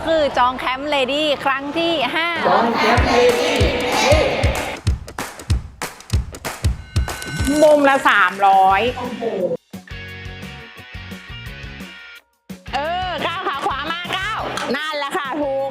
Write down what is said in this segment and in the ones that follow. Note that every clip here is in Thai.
ก็คือจองแคมป์เลดี้ครั้งที่ 5 จองแคมป์เลดี้มุมละสามร้อยเออก้าวขาขวามาก้าวนั่นแหละค่ะถูก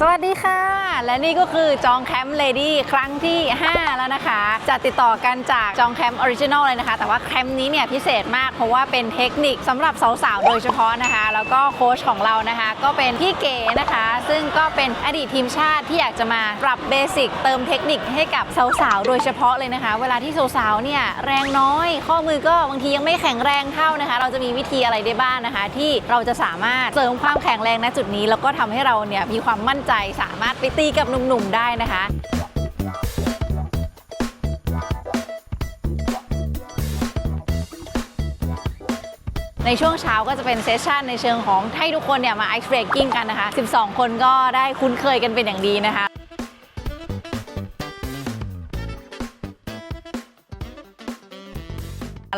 สวัสดีค่ะ และนี่ก็คือจองแคมป์เลดี้ครั้งที่ 5 แล้วนะคะ จะติดต่อกันจากจองแคมป์ออริจินอลเลยนะคะ แต่ว่าแคมป์นี้เนี่ยพิเศษมากเพราะว่าเป็นเทคนิคสำหรับสาวๆ โดยเฉพาะนะคะ แล้วก็โค้ชของเรานะคะ ก็เป็นพี่เก๋นะคะ ซึ่งก็เป็นอดีตทีมชาติที่อยากจะมาปรับเบสิกเติมเทคนิคให้กับสาวๆ โดยเฉพาะเลยนะคะ เวลาที่สาวๆ เนี่ยแรงน้อย ข้อมือก็บางทียังไม่แข็งแรงเท่านะคะ เราจะมีวิธีอะไรได้บ้างนะคะ ที่เราจะสามารถเสริมความแข็งแรงณจุดนี้แล้วก็ทำให้เราเนี่ยมีความมั่นใจสามารถไปตีกับหนุ่มๆได้นะคะในช่วงเช้าก็จะเป็นเซสชันในเชิงของให้ทุกคนเนี่ยมาไอซ์เบรกกิ้งกันนะคะ 12 คนก็ได้คุ้นเคยกันเป็นอย่างดีนะคะ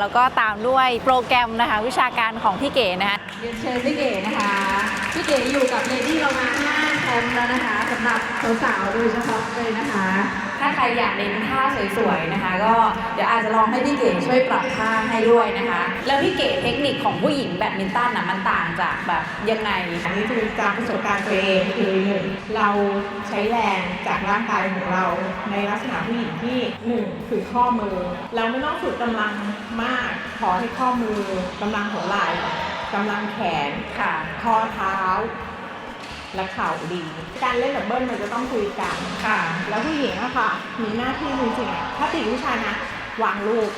แล้วก็ตามด้วยโปรแกรมนะคะ วิชาการของพี่เก๋นะคะเรียนเชิญพี่เก๋นะคะ พี่เก๋อยู่กับเลดี้เรามา มป์แล้วนะคะสำหรับสาวๆโดยเฉพาะเลยนะคะ ถ้าใครอยากเน้นท่าสวยๆนะคะ ก็เดี๋ยวอาจจะลองให้พี่เก๋ช่วยปรับท่าให้ด้วยนะคะ แล้วพี่เก๋เทคนิคของผู้หญิงแบดมินตันน่ะมันต่างจากแบบยังไง อันนี้คือจากประสบการณ์ตัวเองคือหนึ่งเราใช้แรงจากร่างกายของเราในลักษณะผู้หญิงที่หนึ่งคือข้อมือ เราไม่ต้องฝึกกำลังมากขอให้ข้อมือกำลังหัวไหล่กำลังแขนค่ะข้อเท้า และเข่าดี การเล่นดับเบิลมันจะต้องคุยกัน ค่ะ แล้วผู้หญิงอะค่ะ มีหน้าที่จริงๆอะถ้าติดผู้ชายนะวางลูก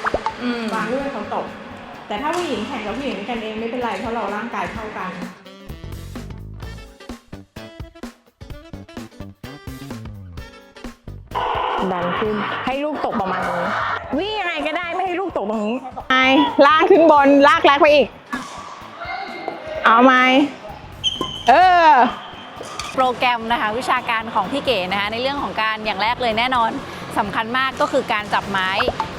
อืมวางลูกให้เขาตก แต่ถ้าผู้หญิงแข่งกับผู้หญิงด้วยกันเองไม่เป็นไรเพราะเราร่างกายเท่ากัน ดันขึ้นให้ลูกตกประมาณนี้วิ่งยังไงก็ได้ไม่ให้ลูกตกตรงนี้ไอ้ลากขึ้นบนลากแรกไปอีก เอาไหมเออ โปรแกรมนะคะวิชาการของพี่เก๋นะคะในเรื่องของการอย่างแรกเลยแน่นอนสำคัญมากก็คือการจับไม้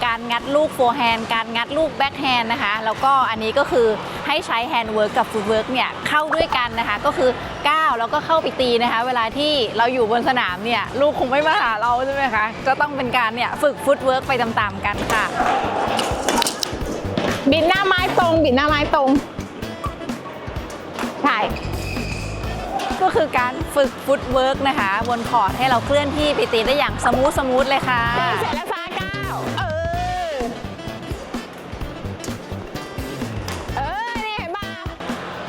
การงัดลูกโฟร์แฮนด์การงัดลูกแบ็คแฮนด์นะคะ แล้วก็อันนี้ก็คือให้ใช้แฮนด์เวิร์กกับฟุตเวิร์กเนี่ยเข้าด้วยกันนะคะ ก็คือก้าวแล้วก็เข้าไปตีนะคะ เวลาที่เราอยู่บนสนามเนี่ยลูกคงไม่มาหาเราใช่ไหมคะก็ต้องเป็นการเนี่ยฝึกฟุตเวิร์กไปตามๆกันค่ะ บิดหน้าไม้ตรง บิดหน้าไม้ตรง ใช่ ก็คือการฝึกฟุตเวิร์กนะคะ บนคอร์ดให้เราเคลื่อนที่ไปตีได้อย่างสมูทสมูทเลยค่ะเสร็จแล้วฟ้าก้าวเออ เออนี่เห็นป่ะ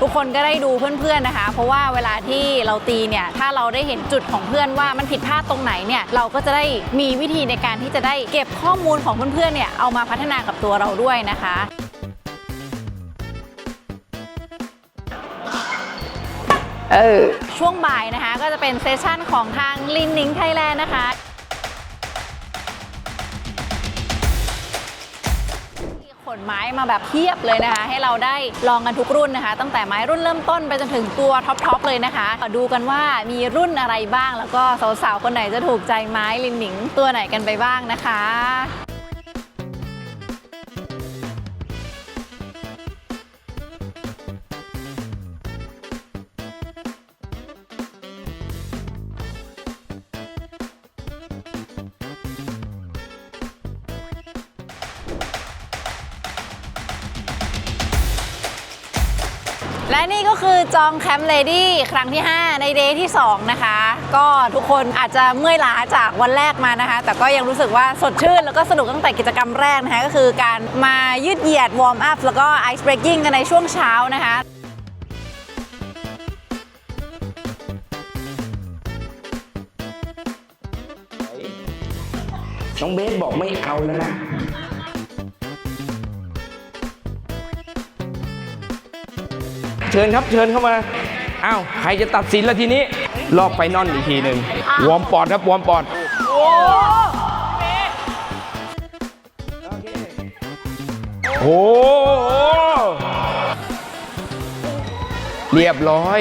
ทุกคนก็ได้ดูเพื่อนๆนะคะ เพราะว่าเวลาที่เราตีเนี่ยถ้าเราได้เห็นจุดของเพื่อนว่ามันผิดพลาดตรงไหนเนี่ยเราก็จะได้มีวิธีในการที่จะได้เก็บข้อมูลของเพื่อนๆเนี่ยเอามาพัฒนากับตัวเราด้วยนะคะ เออช่วงบ่ายนะคะก็จะเป็นเซสชั่นของทางลินนิงไทยแลนด์นะคะขนไม้มาแบบเพียบเลยนะคะ ให้เราได้ลองกันทุกรุ่นนะคะ ตั้งแต่ไม้รุ่นเริ่มต้นไปจนถึงตัวท็อปๆเลยนะคะดูกันว่ามีรุ่นอะไรบ้าง แล้วก็สาวๆคนไหนจะถูกใจไม้ลินหนิงตัวไหนกันไปบ้างนะคะ และนี่ก็คือจองแคมป์เลดี้ครั้งที่ 5 ในเดย์ที่ 2 นะคะ ก็ทุกคนอาจจะเมื่อยล้าจากวันแรกมานะคะ แต่ก็ยังรู้สึกว่าสดชื่น แล้วก็สนุกตั้งแต่กิจกรรมแรกนะคะ ก็คือการมายืดเหยียดวอร์มอัพแล้วก็ไอซ์เบรกกิ้งกันในช่วงเช้านะคะน้องเบสบอกไม่เอาแล้วนะ เชิญครับเชิญเข้ามาอ้าวใครจะตัดสินและทีนี้ รอบไฟนอลอีกทีหนึ่งวอร์มปอดครับวอร์มปอดโอ้โหเรียบร้อย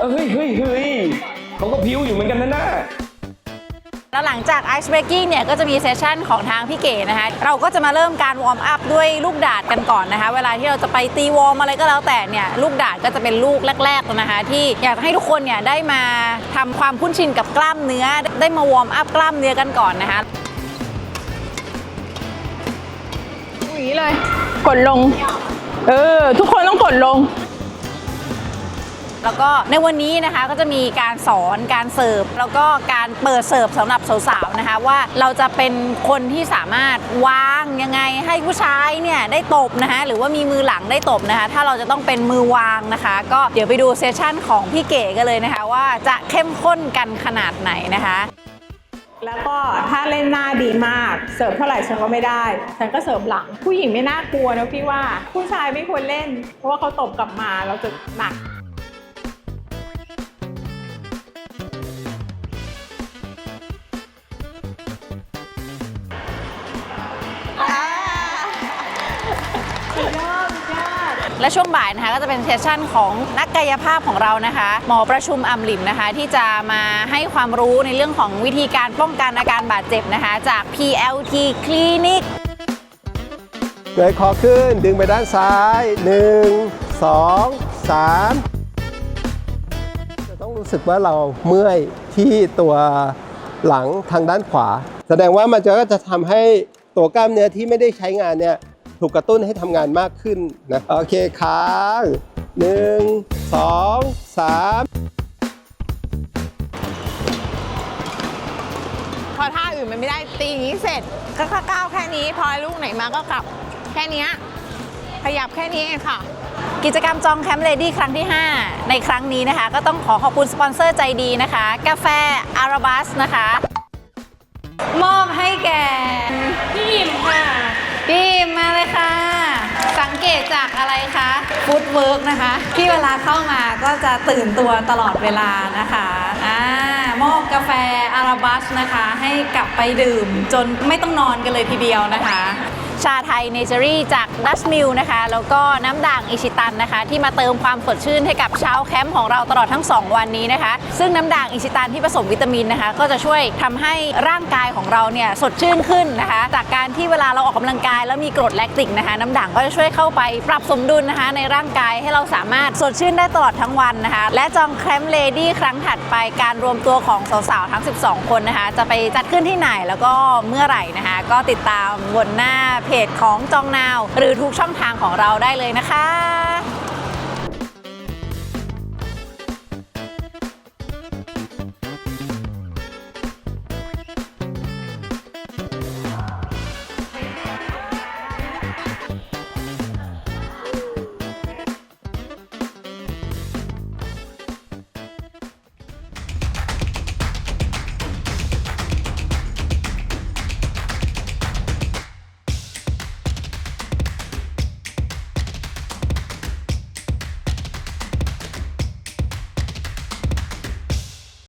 เอ้ยเฮ้ยเฮ้ยเขาก็พิ้วอยู่เหมือนกันนะน่า แล้วหลังจาก Ice Breaking เนี่ยก็จะมีเซสชั่นของทางพี่เก๋นะคะ เราก็จะมาเริ่มการวอร์มอัพด้วยลูกดาดกันก่อนนะคะ เวลาที่เราจะไปตีวอร์มอะไรก็แล้วแต่เนี่ยลูกดาดก็จะเป็นลูกแรกๆนะคะ ที่อยากให้ทุกคนเนี่ยได้มาทำความคุ้นชินกับกล้ามเนื้อ ได้มาวอร์มอัพกล้ามเนื้อกันก่อนนะคะอย่างนี้เลย กดลง เออ ทุกคนต้องกดลง แล้วก็ในวันนี้นะคะก็จะมีการสอนการเสิร์ฟ แล้วก็การเปิดเสิร์ฟสำหรับสาวๆนะคะว่าเราจะเป็นคนที่สามารถวางยังไงให้ผู้ชายเนี่ยได้ตบนะคะหรือว่ามีมือหลังได้ตบนะคะถ้าเราจะต้องเป็นมือวางนะคะ ก็เดี๋ยวไปดูเซสชั่นของพี่เก๋กันเลยนะคะว่าจะเข้มข้นกันขนาดไหนนะคะแล้วก็ถ้าเล่นหน้าดีมากเสิร์ฟเท่าไหร่ฉันก็ไม่ได้ ฉันก็เสิร์ฟหลัง ผู้หญิงไม่น่ากลัวนะพี่ว่าผู้ชายไม่ควรเล่น เพราะว่าเขาตบกลับมาเราจะหนัก และช่วงบ่ายนะคะก็จะเป็นเซสชั่นของนักกายภาพของเรานะคะ หมอประชุมอ่ำลิมนะคะ ที่จะมาให้ความรู้ในเรื่องของวิธีการป้องกันอาการบาดเจ็บนะคะ จาก PLT Clinic เงยคอขึ้นดึงไปด้านซ้าย 1 2 3 จะต้องรู้สึกว่าเราเมื่อยที่ตัวหลังทางด้านขวา แสดงว่ามันจะก็จะทำให้ตัวกล้ามเนื้อที่ไม่ได้ใช้งานเนี่ย ถูกกระตุ้นให้ทำงานมากขึ้นนะโอเคค้าง1 2 3พอท่าอื่นมันไม่ได้ตีอย่างนี้เสร็จก็แค่ก้าวแค่นี้พอลูกไหนมาก็กลับแค่เนี้ยขยับแค่นี้เองค่ะ กิจกรรมจองแคมป์เลดี้ครั้งที่ 5 ในครั้งนี้นะคะ ก็ต้องขอขอบคุณสปอนเซอร์ใจดีนะคะ กาแฟอาราบัสนะคะ มอบให้แก่พี่ยิมค่ะ พี่มาเลยค่ะ สังเกตจากอะไรคะฟูดเวิร์กนะคะ ที่เวลาเข้ามาก็จะตื่นตัวตลอดเวลานะคะอ่ามอบกาแฟอาราบัสนะคะ ให้กลับไปดื่มจนไม่ต้องนอนกันเลยทีเดียวนะคะ ชาไทยเนเจอรี่จากดัชมิลนะคะ แล้วก็น้ำด่างอิชิตันนะคะ ที่มาเติมความสดชื่นให้กับชาวแคมป์ของเราตลอดทั้ง 2 วันนี้นะคะ ซึ่งน้ำด่างอิชิตันที่ผสมวิตามินนะคะ ก็จะช่วยทำให้ร่างกายของเราเนี่ยสดชื่นขึ้นนะคะ จากการที่เวลาเราออกกำลังกาย แล้วมีกรดแลคติกนะคะ น้ำด่างก็จะช่วยเข้าไปปรับสมดุลนะคะ ในร่างกายให้เราสามารถสดชื่นได้ตลอดทั้งวันนะคะ และจองแคมป์เลดี้ครั้งถัดไปการรวมตัวของสาวๆทั้ง 12 คนนะคะ จะไปจัดขึ้นที่ไหนแล้วก็เมื่อไหร่นะคะ ก็ติดตามบนหน้าเพจของจองนาว หรือทุกช่องทางของเราได้เลยนะคะ